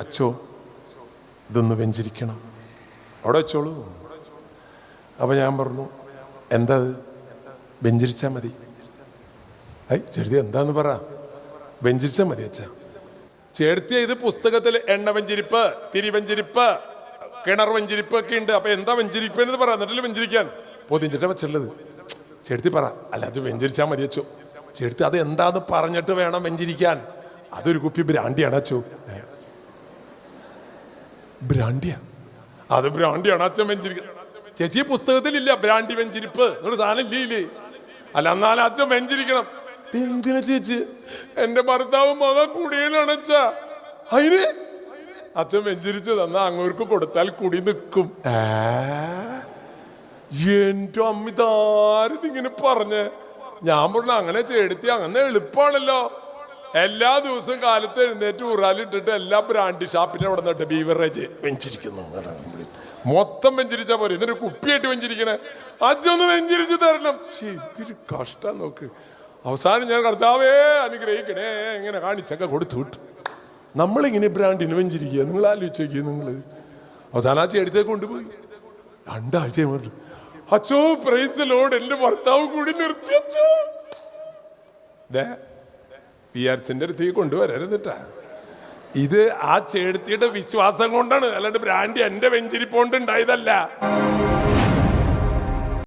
അച്ചോ ഇതൊന്ന് വെഞ്ചരിക്കണം. അവിടെ വെച്ചോളൂ. അപ്പോൾ ഞാൻ പറഞ്ഞു എന്താ വെഞ്ചരിച്ചാൽ മതി. ഐ ചെറുതി എന്താന്ന് പറ? വെഞ്ചരിച്ചാൽ മതി അച്ഛ. ചേർത്തിയ ഇത് പുസ്തകത്തിൽ എണ്ണ വെഞ്ചരിപ്പ് തിരിവെഞ്ചരിപ്പ് കിണർ വെഞ്ചരിപ്പ് ഒക്കെ ഉണ്ട്. അപ്പൊ എന്താ വെഞ്ചരിപ്പ് എന്ന് പറ എന്നിട്ടില്ല വെഞ്ചരിക്കാൻ? പൊതിഞ്ഞിട്ട് വെച്ചുള്ളത്. ചേർത്തി പറ അല്ല അത് വെഞ്ചരിച്ചാ മതി അച്ചോ. ചേർത്തി അത് എന്താന്ന് പറഞ്ഞിട്ട് വേണം വെഞ്ചരിക്കാൻ? അതൊരു കുപ്പി ബ്രാണ്ടിയാണ് അച്ചോ. ബ്രാൻഡിയ അത് ബ്രാൻഡിയാണ് അച്ഛൻ വെഞ്ചിരിക്കുന്നത് ചേച്ചി പുസ്തകത്തിലില്ല ബ്രാൻഡി വെഞ്ചിരിപ്പ്. നിങ്ങളുടെ സാധനം ഇല്ലേ ഇല്ലേ അല്ല എന്നാലും അച്ഛൻ വെഞ്ചിരിക്കണം. എന്തിനാ ചേച്ചി? എന്റെ ഭർത്താവ് മകൻ കുടിയിലാണ് അച്ഛാ. അതിന് അച്ഛൻ വെഞ്ചരിച്ച് തന്ന അങ്ങോർക്ക് കൊടുത്താൽ കുടി നിൽക്കും? എന്റെ അമ്മ ഇതാരും ഇങ്ങനെ പറഞ്ഞ്? ഞാൻ പറഞ്ഞു അങ്ങനെ ചേടുത്തി അങ്ങനെ എളുപ്പമാണല്ലോ എല്ലാ ദിവസവും കാലത്ത് എഴുന്നേറ്റ് ഉറാലിട്ടിട്ട് എല്ലാ ബ്രാൻഡ് ഷാപ്പിന്റെ അവിടെ നിന്നിട്ട് ബീവറേജ് വെഞ്ചിരിക്കുന്നു. മൊത്തം വെഞ്ചരിച്ചാ പോരെ. എന്നിട്ട് കുപ്പിയായിട്ട് വെഞ്ചിരിക്കണേ. അച്ഛനൊന്ന് വെഞ്ചിരിച്ച് തരണം. ഇത്തിരി കഷ്ടം നോക്ക്. അവസാനം ഞാൻ കർത്താവേ അനുഗ്രഹിക്കണേ. ഇങ്ങനെ കാണിച്ചൊക്കെ കൊടുത്തു വിട്ടു. നമ്മളിങ്ങനെ ബ്രാൻഡിന് വെഞ്ചിരിക്കുക. നിങ്ങൾ ആലോചിച്ച് നോക്കിയത് നിങ്ങൾ അവസാനം ആ ചെടുത്തേ കൊണ്ടുപോയി. രണ്ടാഴ്ച അച്ഛോ പ്രൈസ് ലോഡ് എന്റെ ഭർത്താവ് കൂടി നിർത്തി അച്ഛോ പി ആർസിന്റെ അടുത്തേക്ക് കൊണ്ടുവരരുന്നിട്ടാ ഇത് ആ ചേടത്തിയുടെ വിശ്വാസം കൊണ്ടാണ്. അല്ലാണ്ട് ബ്രാൻഡ് എന്റെ വെഞ്ചിരിപ്പോണ്ട് ഉണ്ടായതല്ല.